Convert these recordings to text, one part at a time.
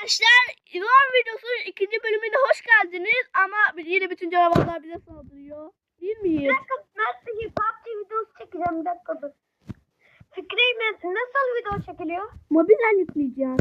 Arkadaşlar İvan videosunun ikinci bölümüne hoş geldiniz ama yine bütün canavarlar bize saldırıyor. Değil Bir miyiz? dakika nasıl bir PUBG videosu çekeceğim bir dakika dur. Fikri nasıl video çekiliyor? Mobilden yükleyeceğiz.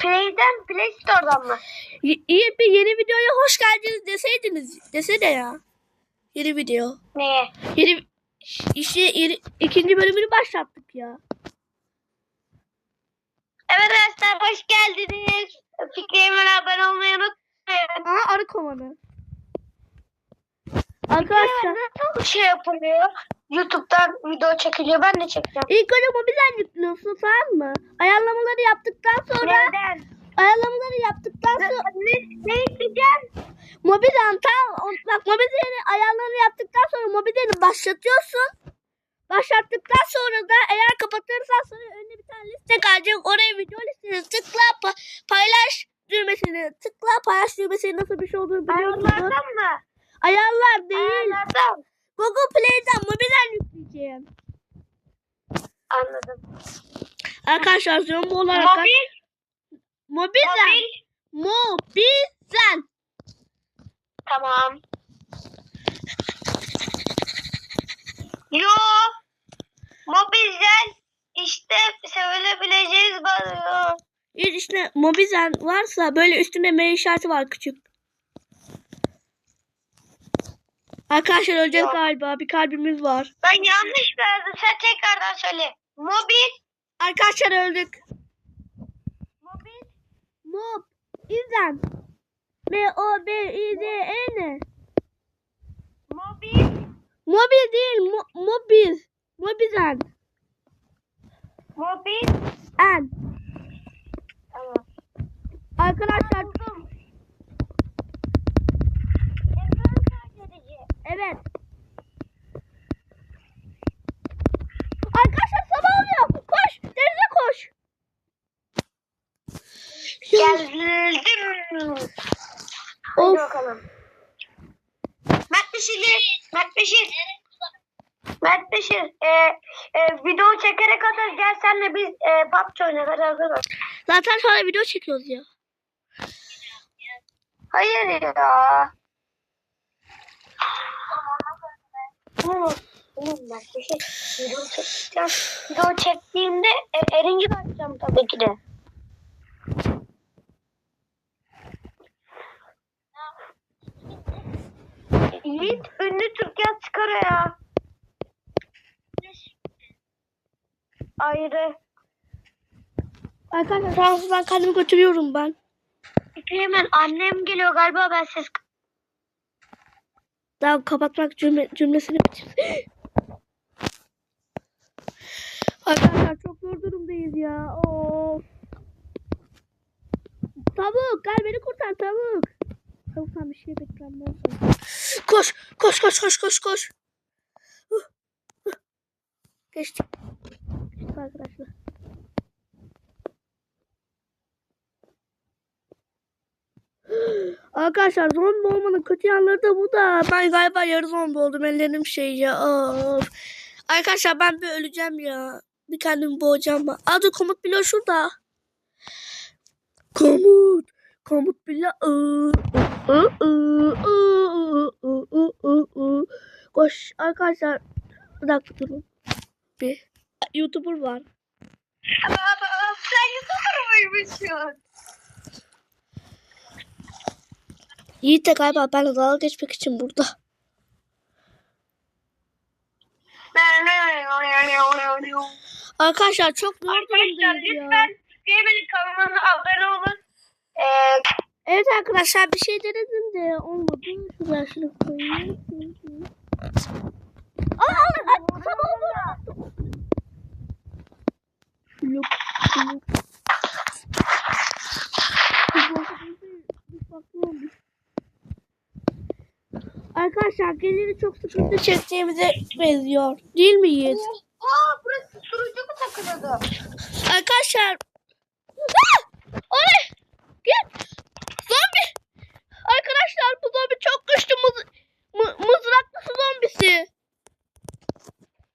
Play'den Play Store'dan mı? İyi bir yeni videoya hoş geldiniz deseydiniz. Desene ya. Yeni video. Neye? Yeni işte yeni, ikinci bölümünü başlattık ya. Evet arkadaşlar hoş geldiniz. Fikri Eymen'e abone olmayı unutmayın. Aa arı kovanı. Arkadaşlar Nasıl şey yapılıyor? YouTube'dan video çekiliyor. Ben de çekeceğim. ilk önce mobilden yüklüyorsun tamam mı? Ayarlamaları yaptıktan sonra Neden? ayarlamaları yaptıktan sonra ne, ne ekleyeceğim? Mobilden tam bak mobilden ayarlarını yaptıktan sonra mobilden başlatıyorsun. Başlattıktan sonra da eğer kapatırsan sonra önüne bir tane liste gelecek. Oraya video listesine tıkla pa- paylaş düğmesini tıkla paylaş düğmesinin nasıl bir şey olduğunu biliyor musun? Ayarlardan mı? Ayarlar değil. Ayarlardan. Google Play'den mobilden yükleyeceğim. Anladım. Arkadaşlar zombi olarak Mobil. mobilden Mobil. mobilden Tamam. Yo. Mobilden işte sevilebileceğiz bazı. işte mobilden varsa böyle üstünde M işareti var küçük. Arkadaşlar öleceğiz galiba. Bir kalbimiz var. Ben yanlış verdim. Sen tekrardan söyle. Mobil. Arkadaşlar öldük. Mobil. Mob. İzlen. M O B I D E N. Mobil. Mobil değil. Mo mobil. What is an? What is an? Tamam. Arkadaşlar Beşir. E, e, video çekerek atar. Gel senle biz e, PUBG hazır ol. Zaten sonra video çekiyoruz ya. Hayır ya. Oğlum, oğlum. Video çekeceğim. Video çektiğimde e, erinci açacağım tabii ki de. Yiğit ünlü Türkiye çıkar ya. Ayrı. Arkadaşlar tamam, ben kendimi götürüyorum ben. Hemen annem geliyor galiba ben ses Daha kapatmak cümle, cümlesini bitir. Arkadaşlar çok zor durumdayız ya. Of. Tavuk gel beni kurtar tavuk. Tavuktan bir şey beklenmez. Koş koş koş koş koş koş. Huh, burası arkadaşlar. Arkadaşlar zombi olmanın kötü yanları da bu da. Ben galiba yarı zombi oldum. Ellerim şey ya. Of. Arkadaşlar ben bir öleceğim ya. Bir kendimi boğacağım. Ben. Adı komut bile şurada. Komut. Komut bile. Koş arkadaşlar. Bir dakika durun. Bir. YouTuber var. Sen YouTuber muymuşsun? Yiğit de galiba benimle dalga geçmek için burada. Arkadaşlar çok Arkadaşlar ya. lütfen Gamer'in kanalına abone olun. Ee, Evet arkadaşlar bir şey denedim de olmadı. Şuraya şunu koyayım. Aa, aa, aa, sabah Arkadaşlar geliri çok sıkıntı çekeceğimize benziyor. Değil miyiz? aa burası surucu mu takılıyordu? Arkadaşlar. Ah! O ne? Git. Zombi. Arkadaşlar bu zombi çok güçlü mız mı mızraklısı zombisi.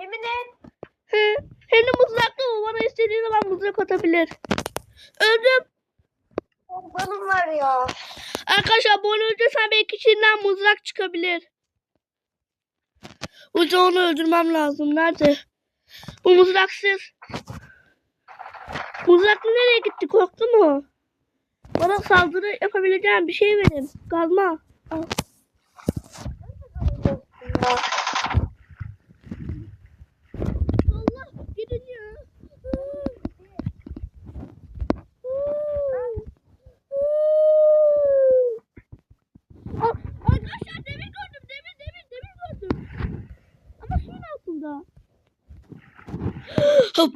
Yemin et. Hı. Hem de mızraklı bu bana istediği zaman mızrak atabilir. Öldüm. Balım var ya. Arkadaşlar bu öldürsen belki içinden mızrak çıkabilir. Yüzden onu öldürmem lazım. Nerede? Bu mızraksız. Mızraklı nereye gitti? Korktu mu? Bana saldırı yapabileceğim bir şey verin. Kazma. Al. Allah gidin ya. Aa, Arkadaşlar demir gördüm. Demir demir demir gördüm. Ama altında. Hop.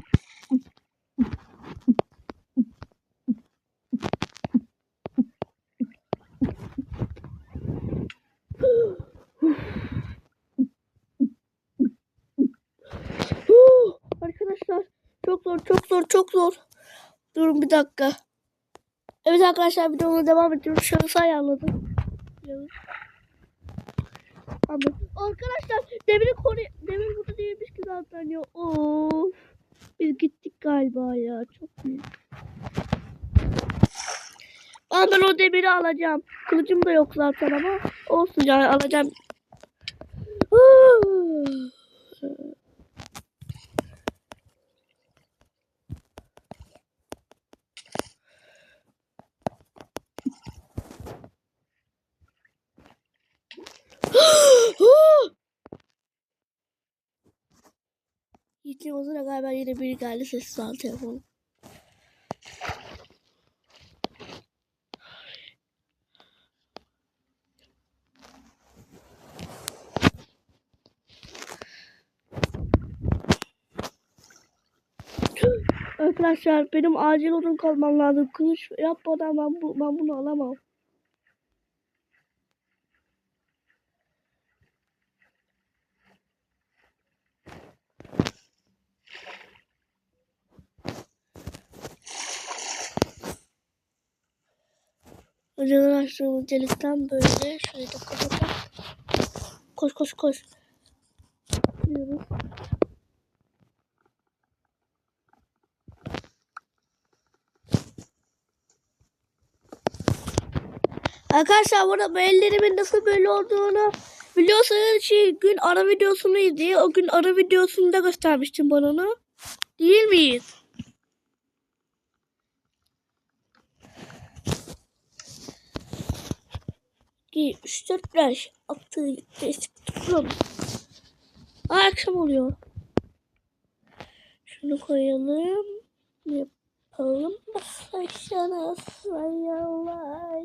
Arkadaşlar çok zor çok zor çok zor. Durun bir dakika. Evet arkadaşlar videomu devam ediyoruz. Şahıs ayarladım. Evet. Abi, arkadaşlar demiri koru demir burada değilmiş ki zaten ya. Of. Biz gittik galiba ya. Çok büyük. Ben, ben o demiri alacağım. Kılıcım da yok zaten ama olsun yani alacağım. Yiğit'in o yine biri geldi sessiz al telefonu. Arkadaşlar benim acil odun kalmam lazım. Kılıç yapmadan ben, bu, ben bunu alamam. Önceden açtığımız delikten böyle şurayı da kapatalım. Koş koş koş. Gidiyoruz. Arkadaşlar burada bu ellerimin nasıl böyle olduğunu biliyorsanız şey gün ara videosunu izleyin. O gün ara videosunda göstermiştim bana onu. Değil miyiz? Beş, altı, yedi, sekiz, dokuz. Aa, akşam oluyor. Şunu koyalım. Yapalım. Saçına sayalaşında.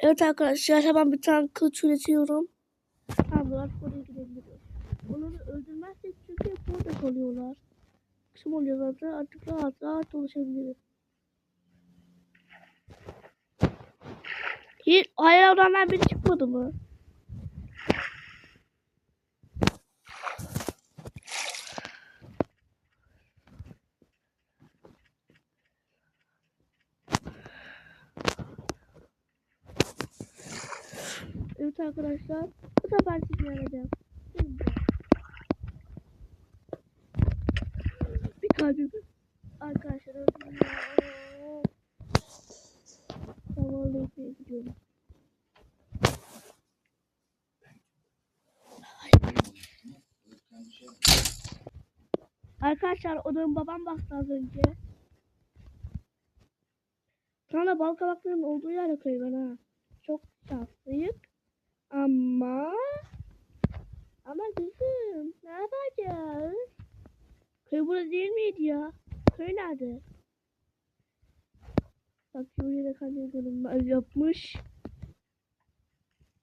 Evet arkadaşlar hemen bir tane kılıç üretiyorum. Tamam artık oraya gidebiliriz. Onları öldürmezsek çünkü burada kalıyorlar. Akşam oluyor zaten artık rahat rahat dolaşabiliriz. Hayır, hayır oranlar biri çıkmadı mı? Evet arkadaşlar bu sefer sizi arayacağım. Şimdi. Bir kalbim. Arkadaşlar öldüm ya. Zavallı ipeye gidiyorum. Arkadaşlar odamın babam bastı az önce. Sonra bal kabakların olduğu yere koy bana. Çok şanslıyım. Ama ama yapacağız? Köy burada değil miydi ya? Köy nerede? Bak Yuri de kanıyor görünmez yapmış.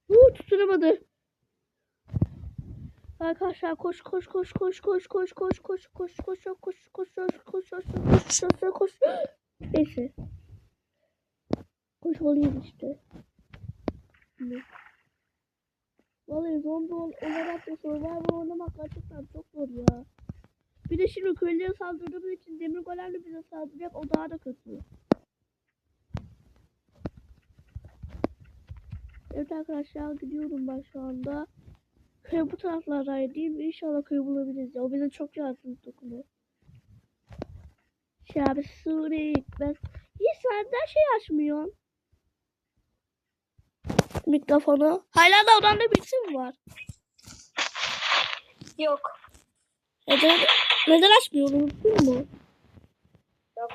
Uuu tutunamadı. Arkadaşlar koş koş koş koş koş koş koş koş koş koş koş koş koş koş koş koş koş koş Neyse. Koşmalıyız işte. Vallahi zombi ol olarak da survival oynamak gerçekten çok zor ya. Bir de şimdi köylüye saldırdığımız için demir golemle bize saldıracak o daha da kötü. Evet arkadaşlar gidiyorum ben şu anda. Köy bu taraflardaydı değil mi? İnşallah köy bulabiliriz ya. O bize çok yardım dokunur. Şabi Suri ben hiç senden şey açmıyorsun. Mikrofonu. Hala da odanda birisi mi var? Yok. Neden, neden açmıyor unuttun mu? Yok.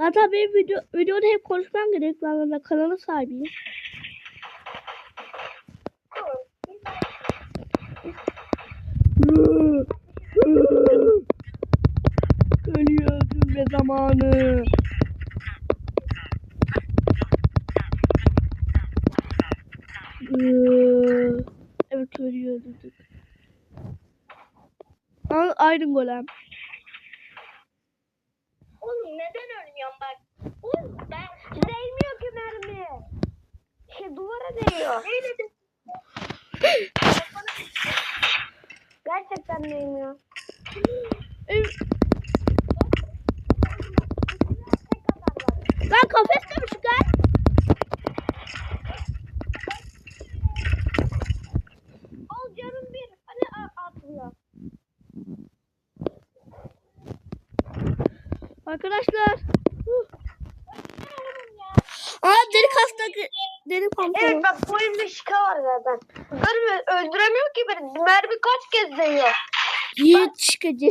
Zaten benim video, videoda hep konuşmam gerek. Ben de kanalın sahibiyim. Ölüyor öldürme zamanı. Evet ölüyor öldürdük. Aa, Iron Golem. Oğlum neden ölmüyorsun bak? Oğlum ben değmiyor ki mermi. Şey duvara değiyor. Değmedim. Gerçekten değmiyor. Evet. Lan kafes demiş gel. Al canım bir. Hani a- atmıyor. Arkadaşlar. Aa deri kastak deri pantolon. Evet bak bu elimde şika var zaten. Ölmüyor, öldüremiyor ki beni. Mermi kaç kez değiyor. Yiğit şikacı.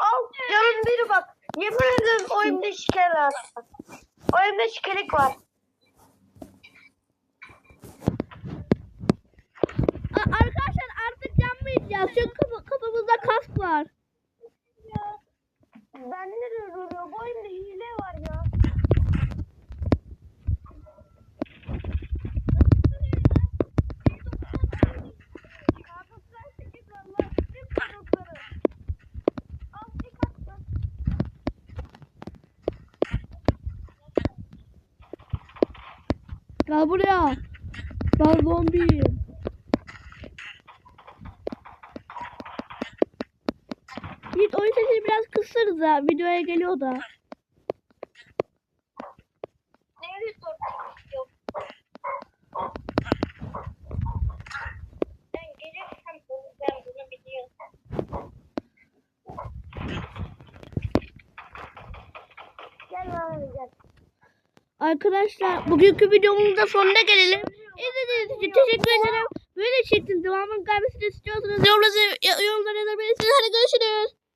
Al canım biri bak. Yemin ederim o elimde şikeler var. O elimde şikelik var. Arkadaşlar artık yanmayacağız. Çünkü kafa- kafamızda kask var. Bende de duruyor. Bu elimde hile var ya. Gel buraya. Ben zombiyim. Yiğit oyun sesini biraz kısırız ha. Videoya geliyor da. Nerede Yok. Ben gelirsem ben bunu biliyorum. Gel bana gel. Arkadaşlar bugünkü videomuzun da sonuna gelelim. İzlediğiniz için teşekkür ederim. Böyle şeklin devamının gelmesini istiyorsanız yorumlara yazabilirsiniz. Hadi görüşürüz.